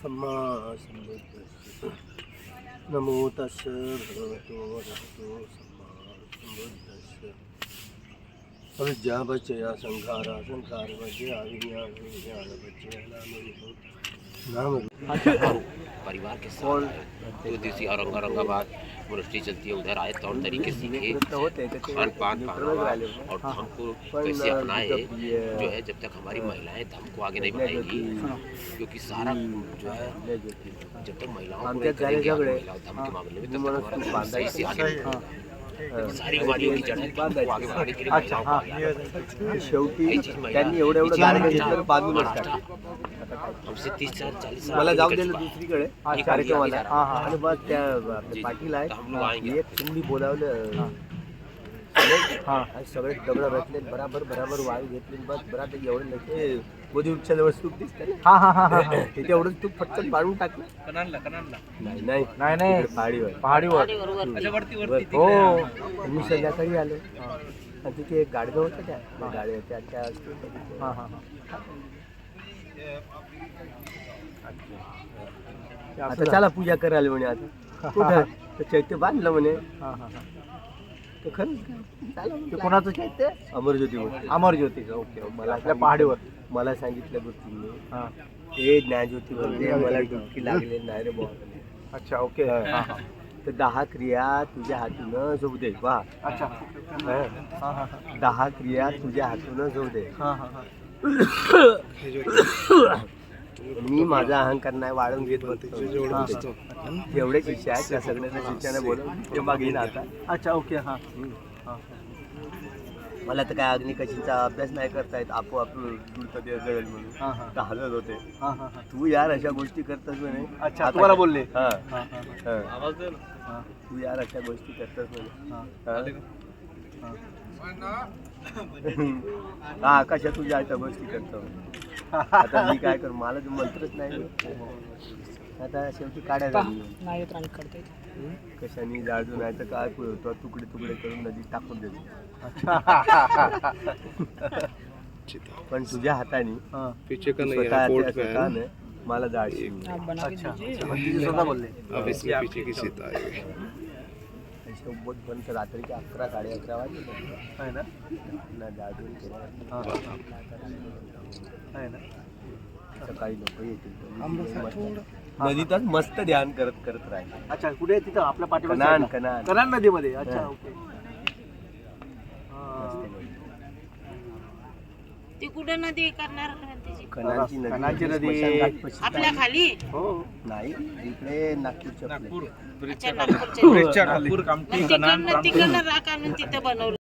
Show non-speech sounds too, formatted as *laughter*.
सम्मा नमो तस् भगवतो वरहतो सम्मा संबुद्धस्य अविद्यापचया संखारा संखारपचया विज्ञान विज्ञानपचया नाम नाम परिवार के साथ आए। दो दिवसीय औरंग- औरंगाबाद यूनिवर्सिटी चलती है। उधर आए तौर तरीके सीखे खान पान पहनावा और धर्म को कैसे अपनाए जो है जब तक हमारी महिलाएँ धर्म को आगे नहीं बढ़ाएँगी क्योंकि सारा जो है जब तक महिलाओं को नहीं करेंगे. महिलाओं धर्म के मामले में तब तक हमारा सही से आगे नहीं है। पड़ेगा। शेवटी त्यांनी एवढं एवढं गाणं घेतलं बांधूनच हमसे तीस चार चालीस साल मला जाऊ दिलं है. दुसरीकडे कार्यक्रमाला. आणि बस त्या जी, आपले जी. पाटील आहेत तर हम लोग आएंगे. एक तुम्ही बोलावलं. आणि सगळे दगड रचले बराबर बराबर वाळू घेतली. बस बराबर एवढे लगे बोधी उपचार वस्तू दिसते ना? हा हा हा हा हा. ते तेवढं तू फटकन पाडून टाकलं. नाही नाही. नाही नाही. इकडे पहाडीवर पहाडीवर वरती. हो. मी संध्याकाळी आलो. आणि तिथे एक गाडगं होतं त्या. त्या गाडी त्या त्या हा हा हा. आता चला पूजा करायला म्हणे आता. कुठं? *laughs* तर चैत्य बांधलं म्हणे. तर खरंच म्हणे. ते कोणाचं चैत्य? अमरज्योती म्हणते. अमर ज्योतीचं ओके. मला आपल्या पहाडीवर. मला सांगितलं गोष्टींनी हा. हे ज्ञानज्योती म्हणते मला डुबकी लागले नाही रे बुवा अच्छा ओके. हा. हा तर दहा क्रिया तुझ्या हातून जाऊ दे. वा. अच्छा. हं. हा हा हा. दहा क्रिया तुझ्या हातून जाऊ दे. हा हा हा. मी माझा अहंकार नाही वाढवून घेत होतो जेवढे शिष्य आहेत. त्या सगळ्यांना शिष्याने बोलवून ते मग येईन आता. अच्छा ओके हा. हा. मला तर काय अग्निकशीचा अभ्यास नाही करता येत. आपोआप जळेल म्हणून. हा हा. हलत होते. हा हा हा. तू यार अशा गोष्टी करतस म्हणे. अच्छा तुम्हाला? बोलले. तू यार अशा गोष्टी करतस म्हणे. हा. हा. हा कशा तुझ्या अशा गोष्टी करतो आता मी काय करू मला तर मंत्रच नाही आता शेवटी काढायला. हं? कशाने जाळजून आहे तर काय तो तुकडे तुकडे करून नदीत टाकून देतो. पण तुझ्या हाताने हा. मला जाळशी अच्छा. स्वतः बोलले. तर रात्रीचे अकरा साडे अकरा वाजले. आहे ना? ना हा आहे ना? सकाळी लोक येतील. नदीतच मस्त ध्यान करत करत राहिले. अच्छा कुठे? आहे तिथं आपल्या पाठीमागे कनान? कनान कनान नदीमध्ये. अच्छा हा. ओके हा. ती कुठं नदी करणार? कनानची नदी म्हणजे नदी. आपल्या आहे. खाली? हो. नाही इकडे नागपूरच्या नागपूर कामठी मग तिकडनं राख आणून तिथं बनवलं.